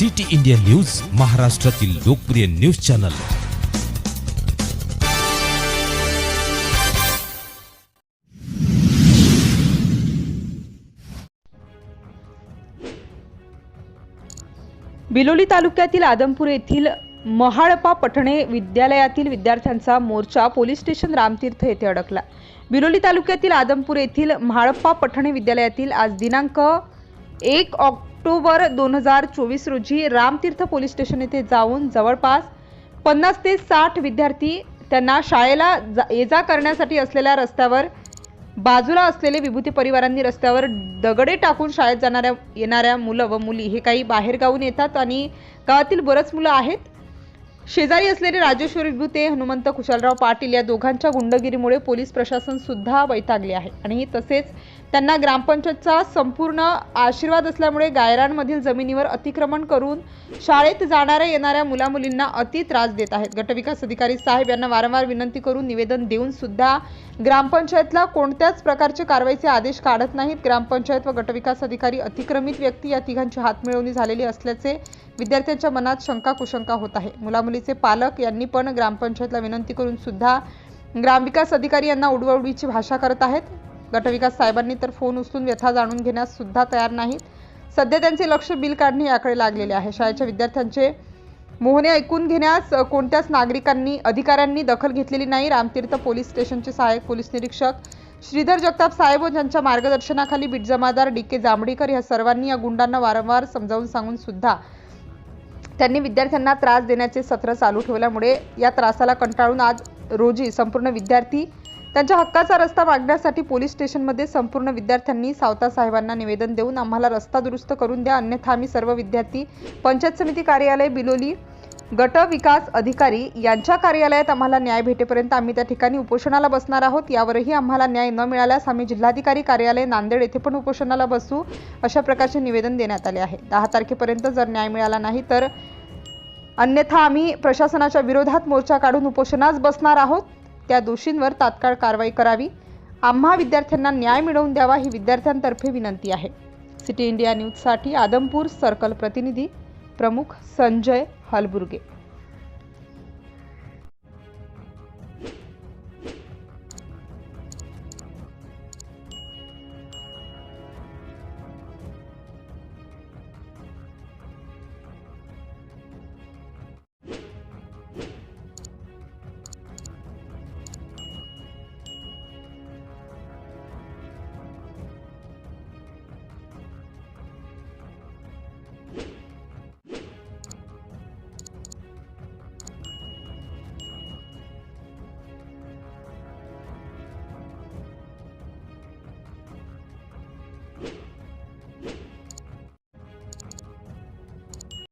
City India news महाराष्ट्रातील लोकप्रिय news channel. Biloli तालुक्यातील आदमपूर येथील महाळपा पठणे विद्यालयातील विद्यार्थ्यांचा मोर्चा पोलीस स्टेशन रामतीर्थ येथे अडकला. बिलोली तालुक्यातील आदमपूर येथील म्हाळप्पा पठणे विद्यालयातील आज दिनांक एक ऑक्टोबर दोन हजार चोवीस रोजी रामतीर्थ पोलीस स्टेशन येथे जाऊन जवळपास पन्नास ते साठ विद्यार्थी त्यांना शाळेला जा ये जा करण्यासाठी असलेल्या रस्त्यावर बाजूला असलेले विभूती परिवारांनी रस्त्यावर दगडे टाकून शाळेत जाणाऱ्या येणाऱ्या मुलं व मुली हे काही बाहेरगावून येतात आणि गावातील बरंच मुलं आहेत. शेजारी असलेले राजेश्वर विभूते हनुमंत कुशालराव पाटील या दोघांच्या गुंडगिरीमुळे पोलीस प्रशासन सुद्धा वैतागले आहे आणि तसेच त्यांना ग्रामपंचायतचा संपूर्ण आशीर्वाद असल्यामुळे गायरांमधील जमिनीवर अतिक्रमण करून शाळेत जाणाऱ्या येणाऱ्या मुलामुलींना अति त्रास देत आहेत. गटविकास अधिकारी साहेब यांना वारंवार विनंती करून निवेदन देऊन सुद्धा ग्रामपंचायतला कोणत्याच प्रकारचे कारवाईचे आदेश काढत नाहीत. ग्रामपंचायत व गटविकास अधिकारी अतिक्रमित व्यक्ती या तिघांची हातमिळवणी झालेली असल्याचे विद्यार्थ्यांच्या मनात शंका कुशंका होत आहे. मुलामुलीचे पालक यांनी पण ग्रामपंचायतला विनंती करून सुद्धा ग्रामविकास अधिकारी यांना उडवाउडवीची भाषा करत आहेत. गटविकास साहेबांनी तर फोन उचलून व्यथा जाणून घेण्यास सुद्धा तयार नाहीत. सध्या त्यांचे लक्ष बिल काढणे याकडे लागलेले आहे. शाळेच्या विद्यार्थ्यांचे मोहने ऐकून घेण्यास कोणत्याच नागरिकांनी अधिकाऱ्यांनी दखल घेतलेली नाही. रामतीर्थ पोलीस स्टेशनचे सहाय्यक पोलीस निरीक्षक श्रीधर जगताप साहेब यांच्या मार्गदर्शनाखाली बीट जमादार डी के जांभडीकर या सर्वांनी या गुंडांना वारंवार समजावून सांगून सुद्धा त्यांनी विद्यार्थ्यांना त्रास देण्याचे सत्र चालू ठेवल्यामुळे या त्रासाला कंटाळून आज रोजी संपूर्ण विद्यार्थी त्यांच्या हक्काचा रस्ता मागण्यासाठी पोलीस स्टेशनमध्ये संपूर्ण विद्यार्थ्यांनी सावता साहेबांना निवेदन देऊन आम्हाला रस्ता दुरुस्त करून द्या. अन्यथा आम्ही सर्व विद्यार्थी पंचायत समिती कार्यालय बिलोली गट विकास अधिकारी यांच्या कार्यालयात आम्हाला न्याय भेटेपर्यंत आम्ही त्या ठिकाणी उपोषणाला बसणार आहोत. यावरही आम्हाला न्याय न मिळाल्यास आम्ही जिल्हाधिकारी कार्यालय नांदेड येथे पण उपोषणाला बसू अशा प्रकारचे निवेदन देण्यात आले आहे. दहा तारखेपर्यंत जर न्याय मिळाला नाही तर अन्यथा आम्ही प्रशासनाच्या विरोधात मोर्चा काढून उपोषणास बसणार आहोत. त्या दोषींवर तात्काळ कारवाई करावी. आम्हा विद्यार्थ्यांना न्याय मिळवून द्यावा ही विद्यार्थ्यांतर्फे विनंती आहे. सिटी इंडिया न्यूजसाठी आदमपूर सर्कल प्रतिनिधी प्रमुख संजय हलबुर्गे.